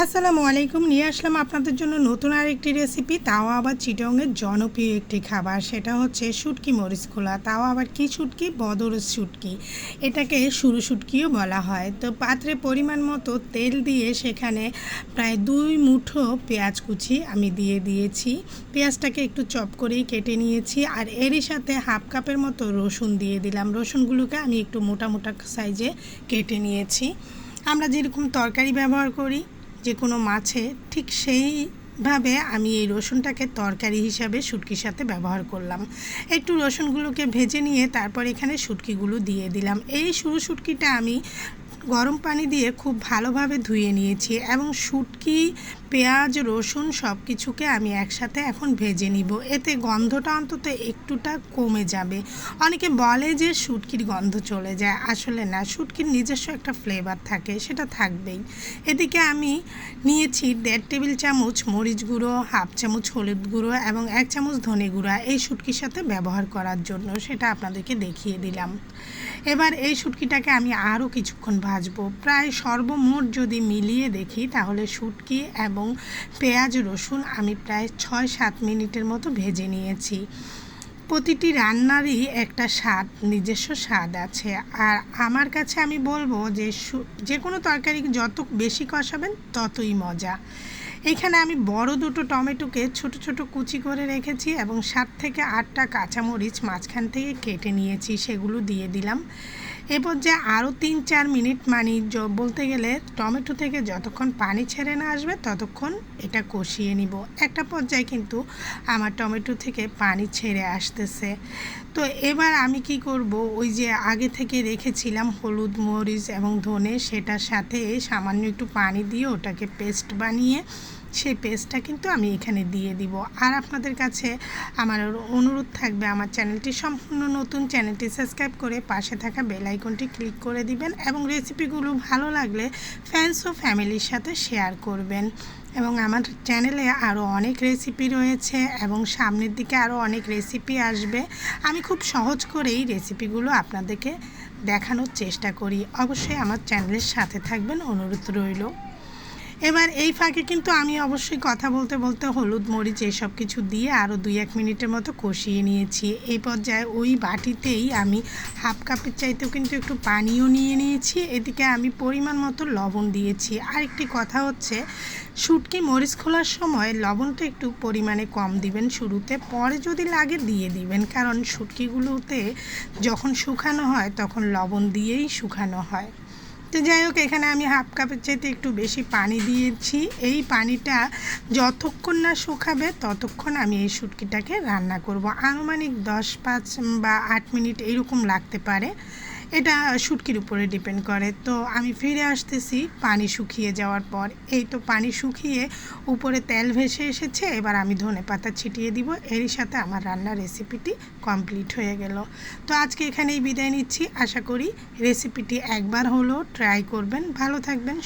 আসসালামু আলাইকুম। নিয়ে আসলাম আপনাদের জন্য নতুন আরেকটি রেসিপি, তাও আবার চিটংয়ের জনপ্রিয় একটি খাবার। সেটা হচ্ছে শুটকি মরিচ খোলা। তাও আবার কি শুটকি? বদর শুটকি। এটাকে সুরু শুটকিও বলা হয়। তো পাত্রে পরিমাণ মতো তেল দিয়ে সেখানে প্রায় দুই মুঠো পেঁয়াজ কুচি আমি দিয়ে দিয়েছি। পেঁয়াজটাকে একটু চপ করেই কেটে নিয়েছি। আর এরই সাথে হাফ কাপের মতো রসুন দিয়ে দিলাম। রসুনগুলোকে আমি একটু মোটা মোটা সাইজে কেটে নিয়েছি। আমরা যেরকম তরকারি ব্যবহার করি যে কোনো মাছে, ঠিক সেইভাবে আমি এই রসুনটাকে তরকারি হিসাবে শুটকির সাথে ব্যবহার করলাম। একটু রসুনগুলোকে ভেজে নিয়ে তারপর এখানে শুটকিগুলো দিয়ে দিলাম। এই শুরু শুটকিটা আমি গরম পানি দিয়ে খুব ভালোভাবে ধুয়ে নিয়েছি এবং শুটকি, পেঁয়াজ, রসুন সব কিছুকে আমি একসাথে এখন ভেজে নিব। এতে গন্ধটা অন্তত একটুটা কমে যাবে। অনেকে বলে যে শুটকির গন্ধ চলে যায়। আসলে না, শুটকির নিজস্ব একটা ফ্লেভার থাকে, সেটা থাকবেই। এদিকে আমি নিয়েছি দেড় টেবিল চামচ মরিচ গুঁড়ো, হাফ চামচ হলুদ গুঁড়ো এবং এক চামচ ধনে গুঁড়া এই শুটকির সাথে ব্যবহার করার জন্য, সেটা আপনাদেরকে দেখিয়ে দিলাম। এবার এই শুটকিটাকে আমি আরও কিছুক্ষণ ভাজবো। প্রায় সর্বমোট যদি মিলিয়ে দেখি, তাহলে শুটকি এবং পেঁয়াজ, রসুন আমি প্রায় ছয় সাত মিনিটের মতো ভেজে নিয়েছি। প্রতিটি রান্নারই একটা স্বাদ, নিজস্ব স্বাদ আছে। আর আমার কাছে আমি বলব যে যে কোনো তরকারি যত বেশি কষাবেন, ততই মজা। এখানে আমি বড় দুটো টমেটোকে ছোট ছোট কুচি করে রেখেছি এবং সাত থেকে আটটা কাঁচামরিচ মাঝখান থেকে কেটে নিয়েছি, সেগুলো দিয়ে দিলাম। এ পর্যায়ে আরও তিন চার মিনিট মানে বলতে গেলে টমেটো থেকে যতক্ষণ পানি ছেড়ে না আসবে ততক্ষণ এটা কষিয়ে নিব। একটা পর্যায়ে কিন্তু আমার টমেটো থেকে পানি ছেড়ে আসতেছে। তো এবার আমি কি করব? ওই যে আগে থেকে রেখেছিলাম হলুদ, মরিচ এবং ধনে, সেটার সাথে সামান্য একটু পানি দিয়ে ওটাকে পেস্ট বানিয়ে সেই পেস্টটা কিন্তু আমি এখানে দিয়ে দিব। আর আপনাদের কাছে আমার অনুরোধ থাকবে, আমার চ্যানেলটি সম্পূর্ণ নতুন, চ্যানেলটি সাবস্ক্রাইব করে পাশে থাকা বেল আইকনটি ক্লিক করে দিবেন এবং রেসিপিগুলো ভালো লাগলে ফ্যান্স ও ফ্যামিলির সাথে শেয়ার করবেন। এবং আমার চ্যানেলে আরও অনেক রেসিপি রয়েছে এবং সামনের দিকে আরও অনেক রেসিপি আসবে। আমি খুব সহজ করেই রেসিপিগুলো আপনাদেরকে দেখানোর চেষ্টা করি। অবশ্যই আমার চ্যানেলের সাথে থাকবেন, অনুরোধ রইল। এবার এই ফাঁকে কিন্তু আমি অবশ্যই কথা বলতে বলতে হলুদ মরিচ এসব কিছু দিয়ে আরও দুই এক মিনিটের মতো কষিয়ে নিয়েছি। এই পর্যায়ে ওই বাটিতেই আমি হাফ কাপের চাইতেও কিন্তু একটু পানিও নিয়ে নিয়েছি। এদিকে আমি পরিমাণ মতো লবণ দিয়েছি। আরেকটি কথা হচ্ছে, শুটকি মরিচ খোলার সময় লবণটা একটু পরিমাণে কম দিবেন শুরুতে, পরে যদি লাগে দিয়ে দিবেন। কারণ শুটকিগুলোতে যখন শুকানো হয়, তখন লবণ দিয়েই শুকানো হয়। তো যাই হোক, এখানে আমি হাফ কাপের চাইতে একটু বেশি পানি দিয়েছি। এই পানিটা যতক্ষণ না শুকাবে, ততক্ষণ আমি এই শুটকিটাকে রান্না করব। আনুমানিক দশ পাঁচ বা আট মিনিট এরকম লাগতে পারে। এটা শুটকির উপরে ডিপেন্ড করে। তো আমি ফিরে আসতেছি পানি শুকিয়ে যাওয়ার পর। এই তো পানি শুকিয়ে উপরে তেল ভেসে এসেছে, এবার আমি ধনে পাতা ছিটিয়ে দিব। এরই সাথে আমার রান্নার রেসিপিটি কমপ্লিট হয়ে গেল। তো আজকে এখানেই বিদায় নিচ্ছি। আশা করি রেসিপিটি একবার হলেও ট্রাই করবেন। ভালো থাকবেন